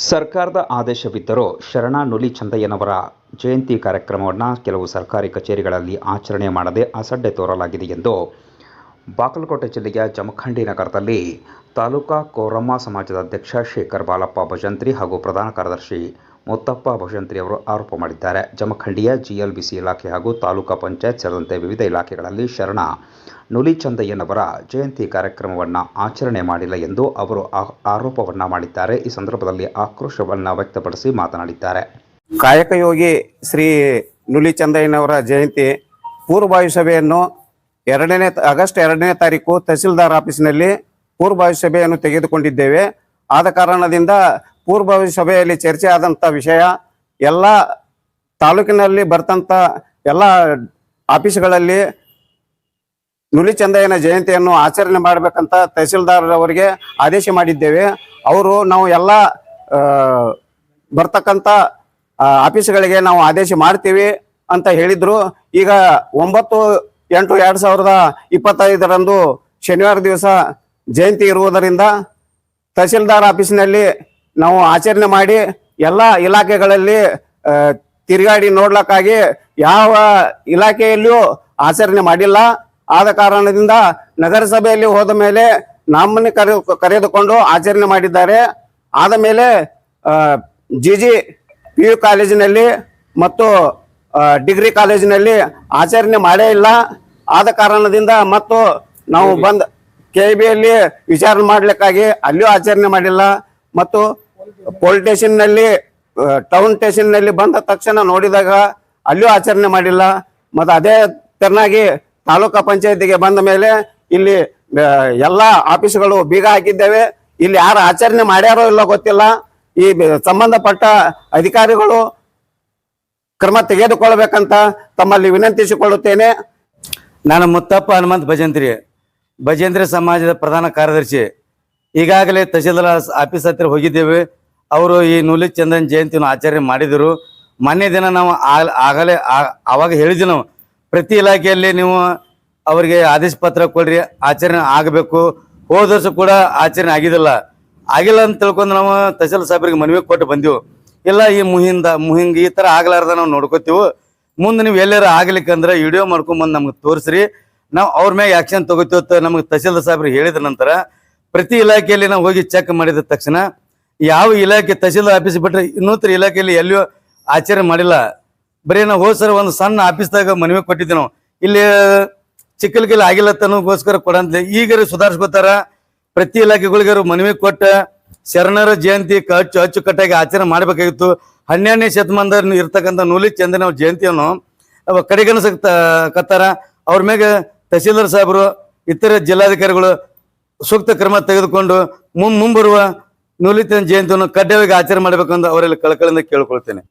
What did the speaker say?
ಸರ್ಕಾರದ ಆದೇಶವಿದ್ದರೂ ಶರಣ ನುಲಿ ಚಂದಯ್ಯನವರ ಜಯಂತಿ ಕಾರ್ಯಕ್ರಮವನ್ನು ಕೆಲವು ಸರ್ಕಾರಿ ಕಚೇರಿಗಳಲ್ಲಿ ಆಚರಣೆ ಮಾಡದೆ ಅಸಡ್ಡೆ ತೋರಲಾಗಿದೆ ಎಂದು ಬಾಗಲಕೋಟೆ ಜಿಲ್ಲೆಯ ಜಮಖಂಡಿ ನಗರದಲ್ಲಿ ತಾಲೂಕಾ ಕೋರಮ್ಮ ಸಮಾಜದ ಅಧ್ಯಕ್ಷ ಶೇಖರ್ ಬಾಲಪ್ಪ ಭಜಂತ್ರಿ ಹಾಗೂ ಪ್ರಧಾನ ಕಾರ್ಯದರ್ಶಿ ಮುತ್ತಪ್ಪ ಭಜಂತ್ರಿ ಅವರು ಆರೋಪ ಮಾಡಿದ್ದಾರೆ. ಜಮಖಂಡಿಯ ಜಿಎಲ್ಬಿಸಿ ಇಲಾಖೆ ಹಾಗೂ ತಾಲೂಕಾ ಪಂಚಾಯತ್ ಸೇರಿದಂತೆ ವಿವಿಧ ಇಲಾಖೆಗಳಲ್ಲಿ ಶರಣ ನುಲಿ ಚಂದಯ್ಯನವರ ಜಯಂತಿ ಕಾರ್ಯಕ್ರಮವನ್ನು ಆಚರಣೆ ಮಾಡಿಲ್ಲ ಎಂದು ಅವರು ಆರೋಪವನ್ನು ಮಾಡಿದ್ದಾರೆ. ಈ ಸಂದರ್ಭದಲ್ಲಿ ಆಕ್ರೋಶವನ್ನು ವ್ಯಕ್ತಪಡಿಸಿ ಮಾತನಾಡಿದ್ದಾರೆ. ಕಾಯಕಯೋಗಿ ಶ್ರೀ ನುಲಿ ಚಂದಯ್ಯನವರ ಜಯಂತಿ ಪೂರ್ವಭಾವಿ ಸಭೆಯನ್ನು ಎರಡನೇ ಆಗಸ್ಟ್ ಎರಡನೇ ತಾರೀಕು ತಹಸೀಲ್ದಾರ್ ಆಫೀಸಿನಲ್ಲಿ ಪೂರ್ವಭಾವಿ ಸಭೆಯನ್ನು ತೆಗೆದುಕೊಂಡಿದ್ದೇವೆ. ಆದ ಕಾರಣದಿಂದ ಪೂರ್ವಭಾವಿ ಸಭೆಯಲ್ಲಿ ಚರ್ಚೆ ಆದಂಥ ವಿಷಯ, ಎಲ್ಲ ತಾಲೂಕಿನಲ್ಲಿ ಬರ್ತಂಥ ಎಲ್ಲ ಆಫೀಸ್ಗಳಲ್ಲಿ ನುಲಿ ಚಂದಯ್ಯನ ಜಯಂತಿಯನ್ನು ಆಚರಣೆ ಮಾಡಬೇಕಂತ ತಹಸೀಲ್ದಾರ್ ಅವರಿಗೆ ಆದೇಶ ಮಾಡಿದ್ದೇವೆ. ಅವರು ನಾವು ಎಲ್ಲ ಬರ್ತಕ್ಕಂಥ ಆಫೀಸ್ಗಳಿಗೆ ನಾವು ಆದೇಶ ಮಾಡ್ತೀವಿ ಅಂತ ಹೇಳಿದ್ರು. ಈಗ ಒಂಬತ್ತು, ಎಂಟು, ಎರಡು ಸಾವಿರದ ಇಪ್ಪತ್ತೈದರಂದು ಶನಿವಾರ ದಿವಸ ಜಯಂತಿ ಇರುವುದರಿಂದ ತಹಸೀಲ್ದಾರ್ ಆಫೀಸಿನಲ್ಲಿ ನಾವು ಆಚರಣೆ ಮಾಡಿ ಎಲ್ಲ ಇಲಾಖೆಗಳಲ್ಲಿ ತಿರುಗಾಡಿ ನೋಡ್ಲಕ್ಕಾಗಿ ಯಾವ ಇಲಾಖೆಯಲ್ಲಿಯೂ ಆಚರಣೆ ಮಾಡಿಲ್ಲ. ಆದ ಕಾರಣದಿಂದ ನಗರಸಭೆಯಲ್ಲಿ ಹೋದ ಮೇಲೆ ನಮ್ಮನ್ನು ಕರೆ ಕರೆದುಕೊಂಡು ಆಚರಣೆ ಮಾಡಿದ್ದಾರೆ. ಆದ ಮೇಲೆ ಜಿ ಜಿ ಪಿ ಯು ಕಾಲೇಜಿನಲ್ಲಿ ಮತ್ತು ಡಿಗ್ರಿ ಕಾಲೇಜಿನಲ್ಲಿ ಆಚರಣೆ ಮಾಡೇ ಇಲ್ಲ. ಆದ ಕಾರಣದಿಂದ ಮತ್ತು ನಾವು ಬಂದ್ ಕೆ ಬಿಯಲ್ಲಿ ವಿಚಾರಣೆ ಮಾಡ್ಲಿಕ್ಕಾಗಿ ಅಲ್ಲಿಯೂ ಆಚರಣೆ ಮಾಡಿಲ್ಲ. ಮತ್ತು ಪೊಲೀಸ್ ಸ್ಟೇಷನ್ನಲ್ಲಿ ಟೌನ್ ಸ್ಟೇಷನ್ನಲ್ಲಿ ಬಂದ ತಕ್ಷಣ ನೋಡಿದಾಗ ಅಲ್ಲಿಯೂ ಆಚರಣೆ ಮಾಡಿಲ್ಲ. ಮತ್ತು ಅದೇ ತೆರನಾಗಿ ತಾಲೂಕಾ ಪಂಚಾಯತಿಗೆ ಬಂದ ಮೇಲೆ ಇಲ್ಲಿ ಎಲ್ಲಾ ಆಫೀಸ್ಗಳು ಬೀಗ ಹಾಕಿದ್ದೇವೆ. ಇಲ್ಲಿ ಯಾರು ಆಚರಣೆ ಮಾಡ್ಯಾರೋ ಇಲ್ಲೋ ಗೊತ್ತಿಲ್ಲ. ಈ ಸಂಬಂಧಪಟ್ಟ ಅಧಿಕಾರಿಗಳು ಕ್ರಮ ತೆಗೆದುಕೊಳ್ಬೇಕಂತ ತಮ್ಮಲ್ಲಿ ವಿನಂತಿಸಿಕೊಳ್ಳುತ್ತೇನೆ. ನಾನು ಮುತ್ತಪ್ಪ ಹನುಮಂತ್ ಭಜಂತ್ರಿ ಭಜಂತ್ರಿ ಸಮಾಜದ ಪ್ರಧಾನ ಕಾರ್ಯದರ್ಶಿ. ಈಗಾಗಲೇ ತಹಶೀಲ್ದಾರ್ ಆಫೀಸ್ ಹತ್ತಿರ ಹೋಗಿದ್ದೇವೆ. ಅವರು ಈ ನೂಲಿ ಚಂದನ್ ಜಯಂತಿಯನ್ನು ಆಚರಣೆ ಮಾಡಿದರು. ಮೊನ್ನೆ ದಿನ ನಾವು ಆಗ- ಆಗಲೇ ಆವಾಗ ಹೇಳಿದ್ವಿ ನಾವು. ಪ್ರತಿ ಇಲಾಖೆಯಲ್ಲಿ ನೀವು ಅವರಿಗೆ ಆದೇಶ ಪತ್ರ ಕೊಡ್ರಿ, ಆಚರಣೆ ಆಗಬೇಕು. ಹೋದ ಕೂಡ ಆಚರಣೆ ಆಗಿದಿಲ್ಲ ಆಗಿಲ್ಲ ಅಂತ ತಿಳ್ಕೊಂಡು ನಾವು ತಹಸೀಲ್ ಸಾಹೇಬ್ರಿಗೆ ಮನವಿ ಕೊಟ್ಟು ಬಂದೆವು. ಇಲ್ಲ, ಈ ಮುಹಿಂದ, ಮುಹಿಂಗ್ ಈ ಥರ ಆಗ್ಲಾರ್ದ ನಾವು ನೋಡ್ಕೋತೀವಿ. ಮುಂದೆ ನೀವು ಎಲ್ಲಾರ ಆಗ್ಲಿಕ್ಕಂದ್ರೆ ವಿಡಿಯೋ ಮಾಡ್ಕೊಂಬಂದು ನಮ್ಗೆ ತೋರಿಸ್ರಿ. ನಾವು ಅವ್ರ ಮ್ಯಾಗ ಆಕ್ಷನ್ ತಗೋತೀವಿ ಅಂತ ನಮಗೆ ತಹಸೀಲ್ದಾರ್ ಸಾಹೇಬ್ರಿಗೆ ಹೇಳಿದ ನಂತರ ಪ್ರತಿ ಇಲಾಖೆಯಲ್ಲಿ ನಾವು ಹೋಗಿ ಚೆಕ್ ಮಾಡಿದ ತಕ್ಷಣ ಯಾವ ಇಲಾಖೆ ತಹಸೀಲ್ದಾರ್ ಆಫೀಸ್ ಬಿಟ್ಟರೆ ಇನ್ನೂತ್ರ ಇಲಾಖೆಯಲ್ಲಿ ಎಲ್ಲಿಯೂ ಆಚರಣೆ ಮಾಡಿಲ್ಲ. ಬರೀ ನಾವು ಹೋದ್ ಸಲ ಒಂದು ಸಣ್ಣ ಆಫೀಸ್ದಾಗ ಮನವಿ ಕೊಟ್ಟಿದ್ದೆ ನಾವು. ಇಲ್ಲಿ ಚಿಕ್ಕಲ್ಗಿಲ್ಲಿ ಆಗಿಲ್ಲ ತನಗೋಸ್ಕರ ಕೊಡಂತ ಈಗ ಸುಧಾರಿಸ್ಕೋತಾರ. ಪ್ರತಿ ಇಲಾಖೆಗಳಿಗಾರು ಮನವಿ ಕೊಟ್ಟ ಶರಣರ ಜಯಂತಿ ಅಚ್ಚು ಅಚ್ಚುಕಟ್ಟಾಗಿ ಆಚರಣೆ ಮಾಡಬೇಕಾಗಿತ್ತು. ಹನ್ನೆರಡನೇ ಶತಮಾನದಲ್ಲಿ ಇರ್ತಕ್ಕಂಥ ನೂಲಿ ಚಂದನ ಅವ್ರ ಜಯಂತಿಯನ್ನು ಅವ ಕಡೆಗಣಿಸಕ್ ಕತ್ತಾರ. ಅವ್ರ ಮ್ಯಾಗ ತಹಸೀಲ್ದಾರ್ ಸಾಹೇಬರು, ಇತರ ಜಿಲ್ಲಾಧಿಕಾರಿಗಳು ಸೂಕ್ತ ಕ್ರಮ ತೆಗೆದುಕೊಂಡು ಮುಂಬರುವ ನೂಲಿತನ ಜಯಂತಿಯನ್ನು ಕಡ್ಡಾಯವಾಗಿ ಆಚರಣೆ ಮಾಡಬೇಕಂತ ಅವರಲ್ಲಿ ಕಳಕಳಿಂದ ಕೇಳ್ಕೊಳ್ತೇನೆ.